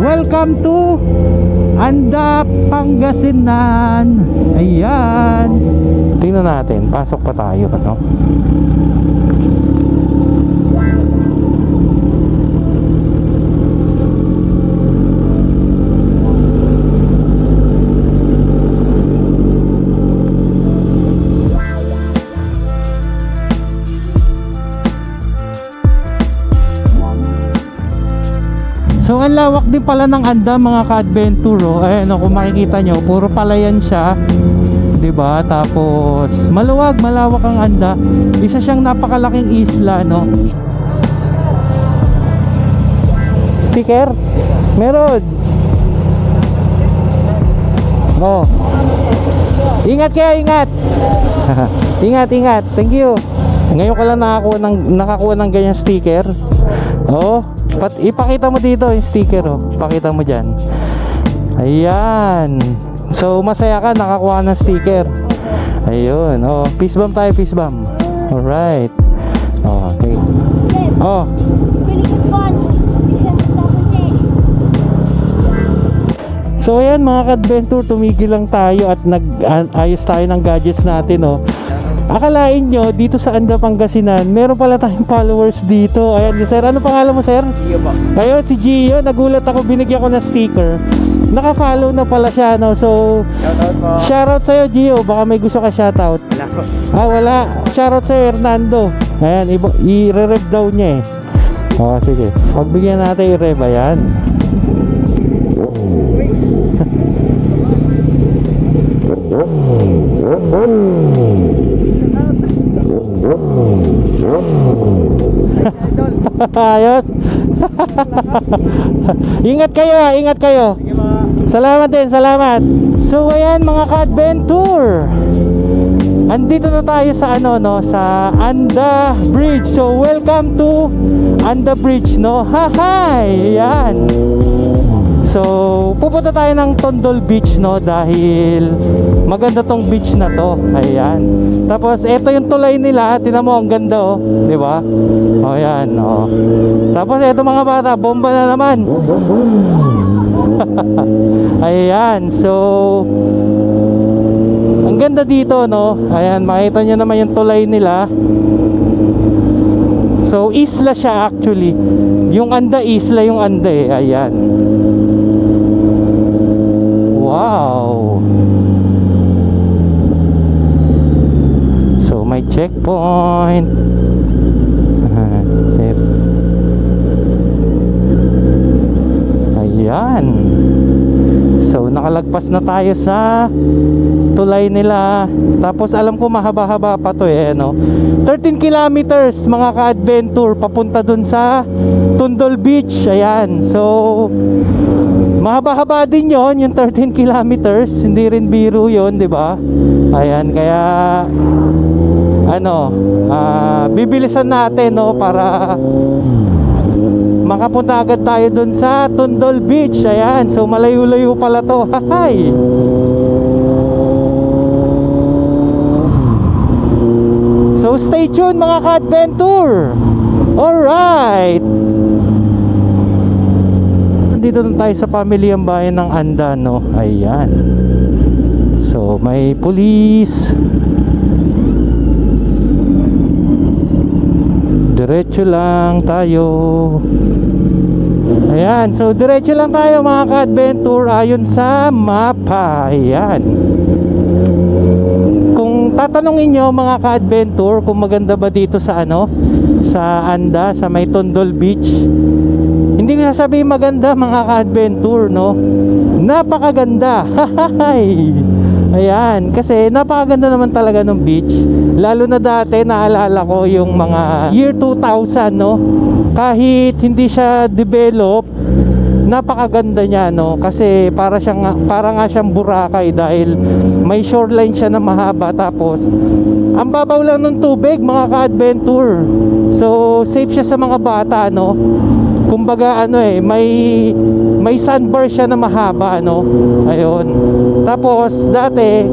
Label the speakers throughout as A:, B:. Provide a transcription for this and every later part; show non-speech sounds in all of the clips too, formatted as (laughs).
A: Welcome to Anda Pangasinan. Ayan. Tingnan natin, pasok pa tayo, ano? So ang lawak din pala ng Anda mga ka-adventure oh. Ayan oh, kung makikita nyo, puro palayan siya. 'Di ba? Tapos maluwag, malawak ang Anda. Isa siyang napakalaking isla, no. Sticker? Meron. Oh. Ingat kayo, ingat. (laughs) ingat, ingat. Thank you. Ngayon ko lang nakakuha ng nakakuha ng ganyan sticker. Oh, pat ipakita mo dito yung sticker oh. Pakita mo diyan. Ayan. So masaya ka nakakuha ng sticker. Ayun. Oh, peace bomb tayo, peace bomb. All right. Oh, okay. Oh. So ayan mga ka-adventure, tumigil lang tayo at nag-ayos tayo ng gadgets natin oh. Akalain nyo, dito sa Anda Pangasinan, meron pala tayong followers dito. Ayan, sir, ano pangalan mo, sir?
B: Gio po.
A: Ayun, si Gio, nagulat ako, binigyan ko ng sticker. Naka-follow na pala siya, no? So,
B: Shoutout po.
A: shoutout sa'yo, Gio. Baka may gusto ka shoutout.
B: Wala po.
A: Ah, wala. Shoutout sa'yo, Hernando. Ayan, iba- i-rev daw niya eh. Oh, sige. Pagbigyan natin i-rev, ayan. Ayos. (laughs) ingat kayo, ingat kayo. Salamat din, salamat. So ayan mga ka-adventure. Andito na tayo sa ano no, sa Anda Bridge. So welcome to Anda Bridge no. (laughs) Hi! Ayan. So pupunta tayo ng Tondol Beach no dahil maganda tong beach na to. Ayan. Tapos ito yung tulay nila, tinan mo ang ganda oh, 'di ba? Oh, ayan, oh. Tapos ito mga bata, bomba na naman. (laughs) Ayan, so ang ganda dito, no? Ayan, makita nyo naman yung tulay nila. So, isla siya actually. Yung anda, isla yung anda eh. Ayan. Wow. So, may checkpoint. (laughs) Check. Ayan. So, nakalagpas na tayo sa tulay nila. Tapos alam ko mahaba-haba pa to eh, no. 13 kilometers mga ka-adventure papunta dun sa Tundol Beach. Ayan. So, mahaba-haba din yon yung 13 kilometers. Hindi rin biro yon di ba? Ayan, kaya ano, ah, bibilisan natin no para makapunta agad tayo dun sa Tundol Beach. Ayan, so malayo-layo pala to. (laughs) Hay! So stay tuned mga ka-adventure. Alright. Dito na tayo sa pamilyang bayan ng Anda, no? Ayan. So may police. Diretso lang tayo. Ayan, so diretso lang tayo mga ka-adventure ayon sa mapa. Ayan. Kung tatanungin nyo mga ka-adventure kung maganda ba dito sa ano, sa Anda, sa may Tondol Beach. Hindi ko sasabihin maganda mga ka-adventure, no? Napakaganda. (laughs) Ayan, kasi napakaganda naman talaga ng beach. Lalo na dati naalala ko yung mga year 2000, no? Kahit hindi siya develop, napakaganda niya, no? Kasi para siyang para nga siyang Boracay dahil may shoreline siya na mahaba tapos ang babaw lang ng tubig, mga ka-adventure. So, safe siya sa mga bata, no? Kumbaga ano eh, may may sandbar siya na mahaba, no? Ayun. Tapos dati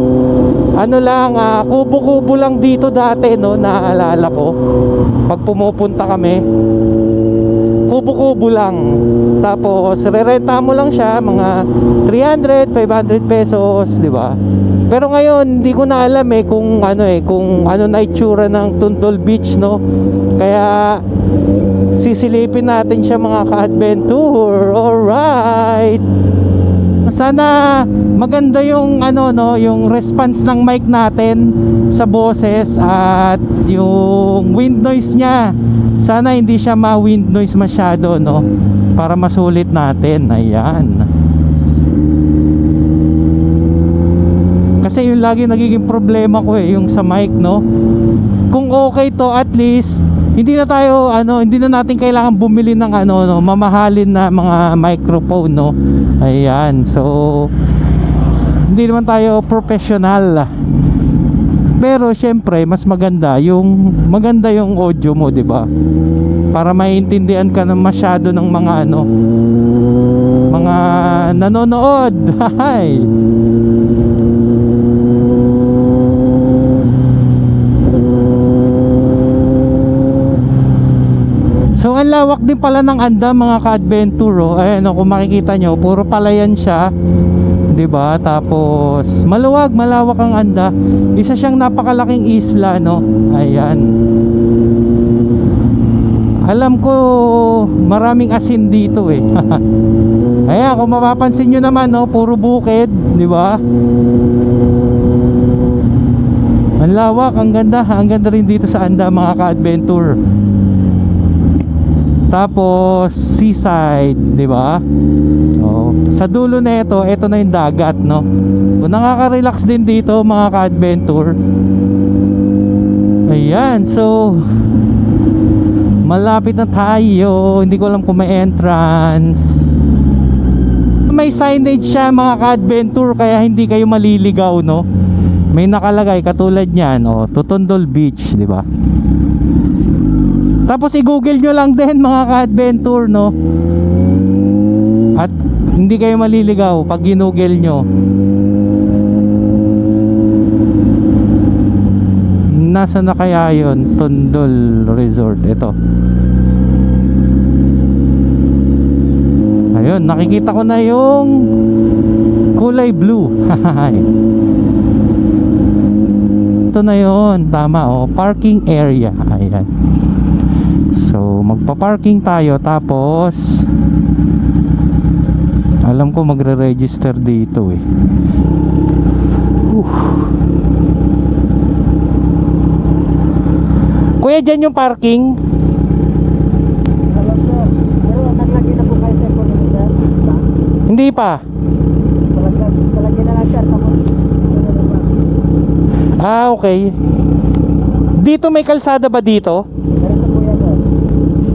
A: ano lang, ah, kubo-kubo lang dito dati, no, naaalala ko. Pag pumupunta kami, kubo-kubo lang. Tapos rerenta mo lang siya mga 300, 500 pesos, di ba? Pero ngayon, hindi ko na alam eh kung ano eh, kung ano na itsura ng Tundol Beach, no? Kaya sisilipin natin siya mga ka-adventure. Alright. Sana maganda yung ano no, yung response ng mic natin sa boses at yung wind noise niya. Sana hindi siya ma-wind noise masyado no para masulit natin. Ayan. Kasi yung lagi nagiging problema ko eh, yung sa mic no. Kung okay to at least hindi na tayo ano, hindi na natin kailangan bumili ng ano no, mamahalin na mga microphone no. Ayan. So hindi naman tayo professional. Pero syempre mas maganda yung maganda yung audio mo, 'di ba? Para maiintindihan ka ng masyado ng mga ano mga nanonood. (laughs) Hay. So lawak din pala ng anda mga ka-adventure oh. Ayan oh, kung makikita nyo, puro palayan siya. 'Di ba? Tapos maluwag, malawak ang anda. Isa siyang napakalaking isla no. Ayan. Alam ko maraming asin dito eh. (laughs) Ayan, kung mapapansin nyo naman no, puro bukid, 'di ba? Ang lawak, ang ganda, ang ganda rin dito sa anda mga ka-adventure. Tapos seaside, 'di ba? Oh, sa dulo na ito, na yung dagat, no. Kung nakaka-relax din dito mga ka-adventure. Ayan, so malapit na tayo. Hindi ko alam kung may entrance. May signage siya mga ka-adventure kaya hindi kayo maliligaw, no. May nakalagay katulad niyan, oh, Tutundol Beach, 'di ba? Tapos i-google nyo lang din mga ka-adventure no? At hindi kayo maliligaw pag ginugel nyo. Nasa na kaya yun? Tundol Resort. Ito. Ayun, nakikita ko na yung kulay blue. (laughs) Ito na yon tama oh, parking area. Ayan So, magpa-parking tayo tapos alam ko magre-register dito eh. Oof. Kuya, dyan yung parking?
B: Alam sir, pero naglagay na po kayo sa economy sir?
A: Hindi pa.
B: Palagay na lang sir, tapos ano?
A: Ah, okay. Dito may kalsada ba dito?
B: Ganito po yan sir.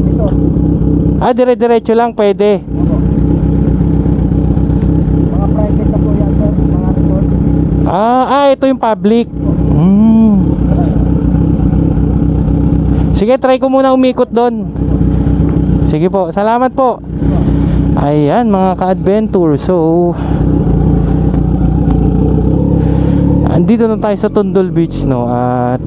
B: Dito,
A: Ah, dire-diretso lang pwede.
B: Mga private na po yan sir, mga resort.
A: Ah, ah ito yung public. Hmm. Sige, try ko muna umikot doon. Sige po, salamat po. Ayan mga ka-adventure So Andito na tayo sa Tundol Beach no At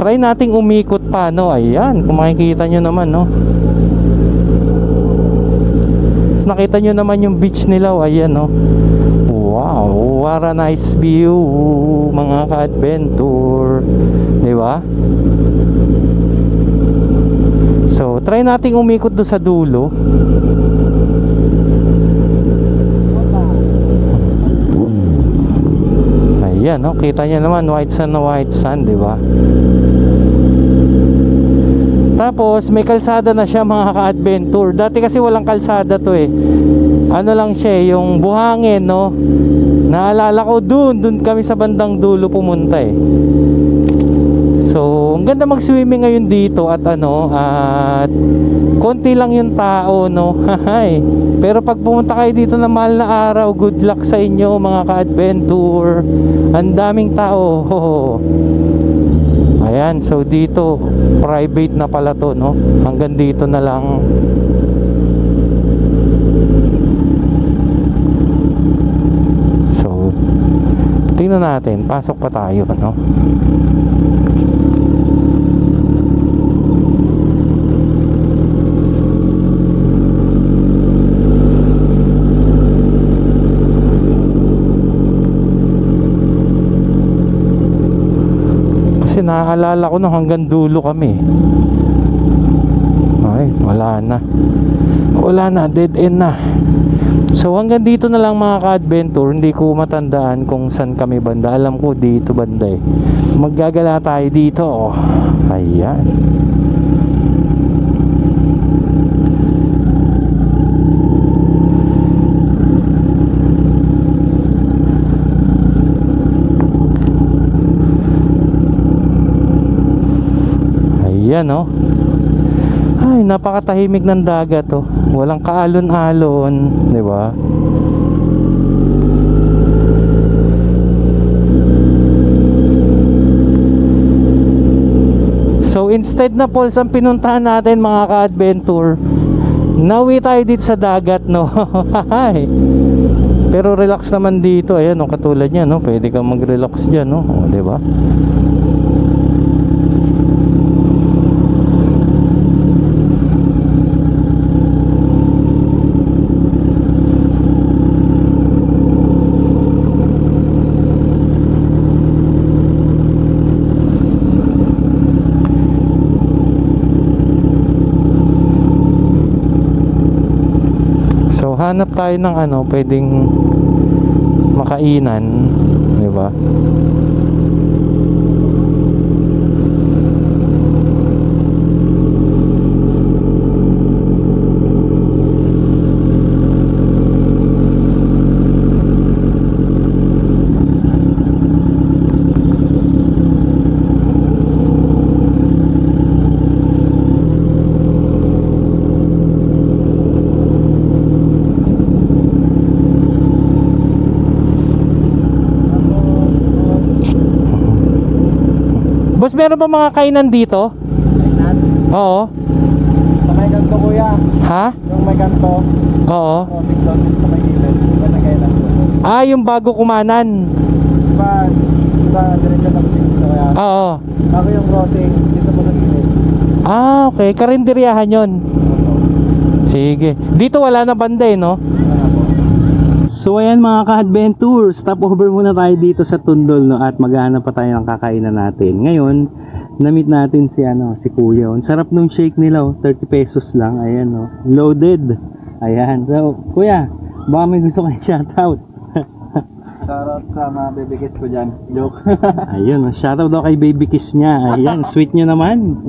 A: Try nating umikot pa no Ayan Kung makikita nyo naman no Tapos nakita nyo naman yung beach nila oh, Ayan no Wow What a nice view Mga ka-adventure Di ba? So, try nating umikot do sa dulo. Ayan, no? kita niya naman white sun na white sun, di ba? Tapos, may kalsada na siya mga ka-adventure. Dati kasi walang kalsada to eh. Ano lang siya eh, yung buhangin, no? Naalala ko dun, dun kami sa bandang dulo pumunta eh. So, ang ganda mag-swimming ngayon dito at ano, at konti lang yung tao, no? (laughs) Hahay. Pero pag pumunta kayo dito na mahal na araw, good luck sa inyo mga ka-adventure. Ang daming tao. (laughs) Ayan, so dito private na pala to, no? Hanggang dito na lang. So, tingnan natin, pasok pa tayo, no? Naaalala ko nung hanggang dulo kami. Ay, wala na. Wala na, dead end na. So hanggang dito na lang mga ka-adventure, hindi ko matandaan kung saan kami banda. Alam ko dito banda eh. Maggagala tayo dito. Oh. Ayan. Ayan oh. Ay, napakatahimik ng dagat oh. Walang kaalon-alon, 'di ba? So instead na falls ang pinuntahan natin mga ka-adventure, nawi tayo dito sa dagat, no? (laughs) Pero relax naman dito, ayan, no, katulad niya, no? Pwede kang mag-relax diyan, no? O, 'di ba? So hanap tayo ng ano, pwedeng makainan, 'di ba? Boss, meron ba mga kainan dito?
B: Kainan.
A: Oo.
B: Sa may kanto kuya.
A: Ha?
B: Yung may kanto.
A: Oo.
B: Crossing dito sa may gilid. Diba na kainan.
A: Ah, yung bago kumanan.
B: Diba, diba, diretso lang dito kaya.
A: Oo.
B: Ako yung crossing dito po sa gilid.
A: Ah, okay. Karinderyahan yon. Sige. Dito wala na banda eh, no?
B: Po?
A: So ayan mga ka-adventure, stop over muna tayo dito sa Tundol no at maghahanap pa tayo ng kakainan natin. Ngayon, na-meet natin si ano, si Kuya. Ang sarap nung shake nila, oh. 30 pesos lang. Ayan no. Loaded. Ayan. So, Kuya, baka may gusto kayong shoutout. (laughs)
B: Shoutout sa mga bibigis ko dyan. Joke.
A: Ayun, oh. shoutout daw kay baby kiss niya. Ayan, sweet niyo naman.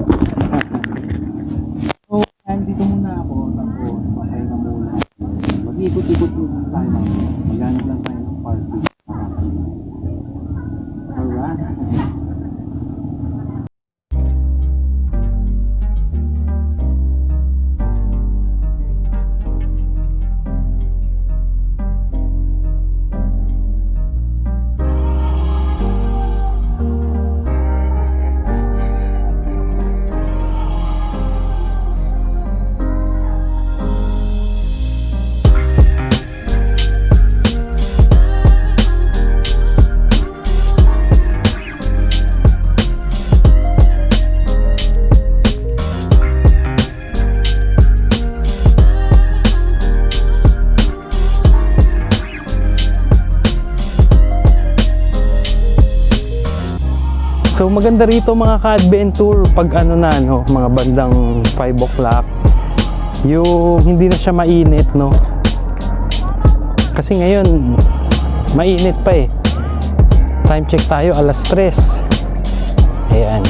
B: So
A: maganda rito mga ka-adventure pag ano na no, mga bandang 5 o'clock. Yung hindi na siya mainit no. Kasi ngayon mainit pa eh. Time check tayo alas 3. Ayan.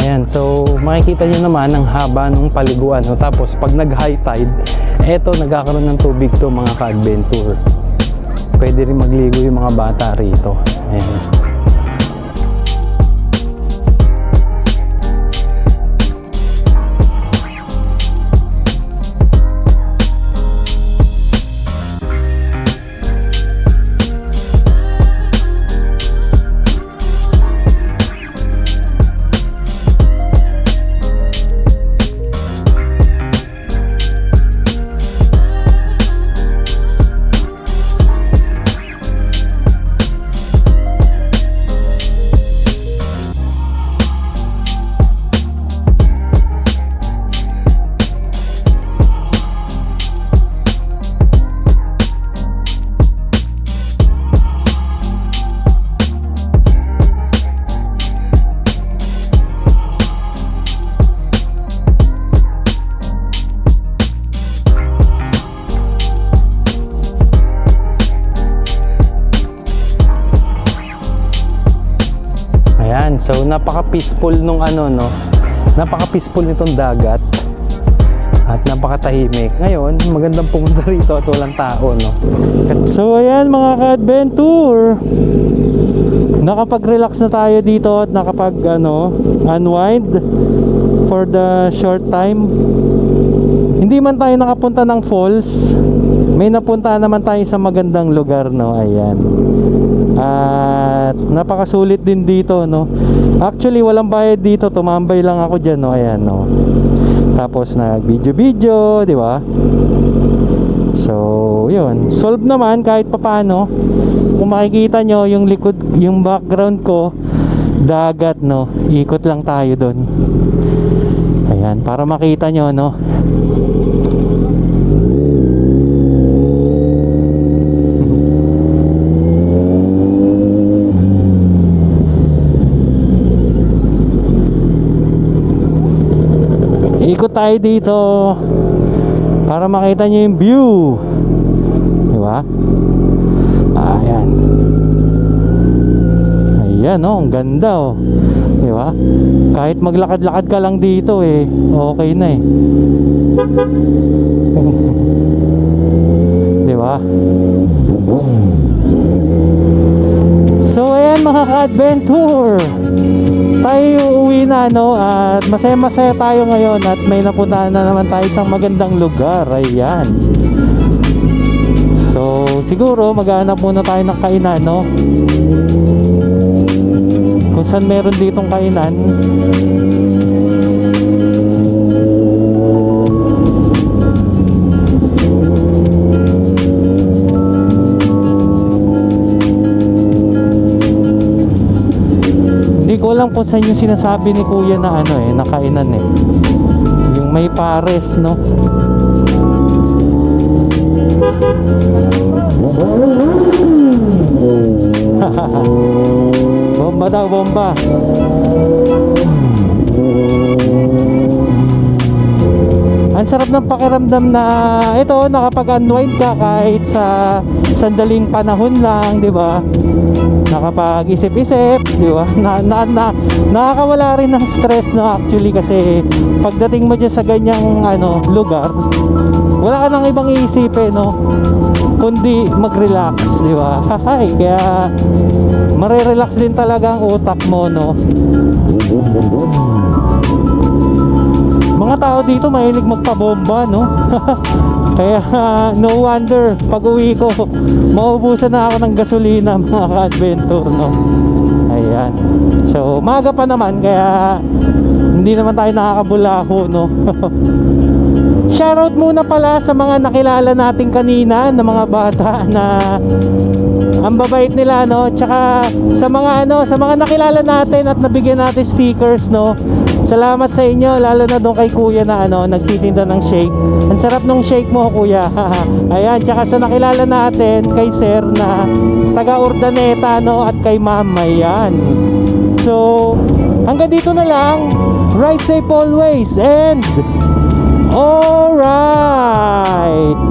A: Ayan, so makikita nyo naman ang haba ng paliguan. No? Tapos pag nag-high tide, eto nagkakaroon ng tubig to mga ka-adventure pwede rin magligo yung mga bata rito. Ayan. Napaka-peaceful nung ano, no? Napaka-peaceful nitong dagat. At napakatahimik. Ngayon, magandang pumunta rito at walang tao, no? So, ayan mga ka-adventure. Nakapag-relax na tayo dito at nakapag, ano, unwind for the short time. Hindi man tayo nakapunta ng falls, may napunta naman tayo sa magandang lugar, no? Ayan. At napakasulit din dito, no? Actually, walang bayad dito. Tumambay lang ako dyan, no? Ayan, no? Tapos nag-video-video, di ba? So, yun. Solve naman kahit papano. Kung makikita nyo, yung likod, yung background ko, dagat, no? Ikot lang tayo doon. Ayan, para makita nyo, no? Ikot tayo dito para makita nyo yung view. Di ba? Ayan. Ayan oh, ang ganda oh. Di ba? Kahit maglakad-lakad ka lang dito eh, okay na eh. (laughs) Di ba? So ayan mga ka-adventure. Tayo uuwi na no? At masaya-masaya tayo ngayon At may napuntahan na naman tayo sa magandang lugar. Ayan. So siguro maghanap muna tayo ng kainan no? Kung saan meron ditong kainan Hindi ko alam kung saan yung sinasabi ni kuya na ano eh, na kainan eh. Yung may pares, no? (laughs) bomba daw, bomba. Ang sarap ng pakiramdam na ito nakapag-unwind ka kahit sa sandaling panahon lang, 'di ba? Nakapag-isip-isip, 'di ba? Na, na, na, nakakawala rin ng stress no actually kasi pagdating mo dyan sa ganyang ano lugar, wala ka nang ibang iisipin, no? Kundi mag-relax, 'di ba? (laughs) Hay, kaya mare-relax din talaga ang utak mo, no? Mga tao dito mahilig magpabomba, no? (laughs) Kaya (laughs) no wonder pag uwi ko maubusan na ako ng gasolina (laughs) mga ka-adventure, no? Ayan. So, maga pa naman kaya hindi naman tayo nakakabulaho, no? (laughs) Shoutout muna pala sa mga nakilala natin kanina na mga bata na ang babait nila no? Tsaka sa mga ano sa mga nakilala natin at nabigyan natin stickers no? Salamat sa inyo lalo na doon kay kuya na ano nagtitinda ng shake. Ang sarap ng shake mo kuya. (laughs) Ayan tsaka sa nakilala natin kay sir na taga Urdaneta no? At kay ma'am ayan. So hanggang dito na lang. Ride safe always and All right.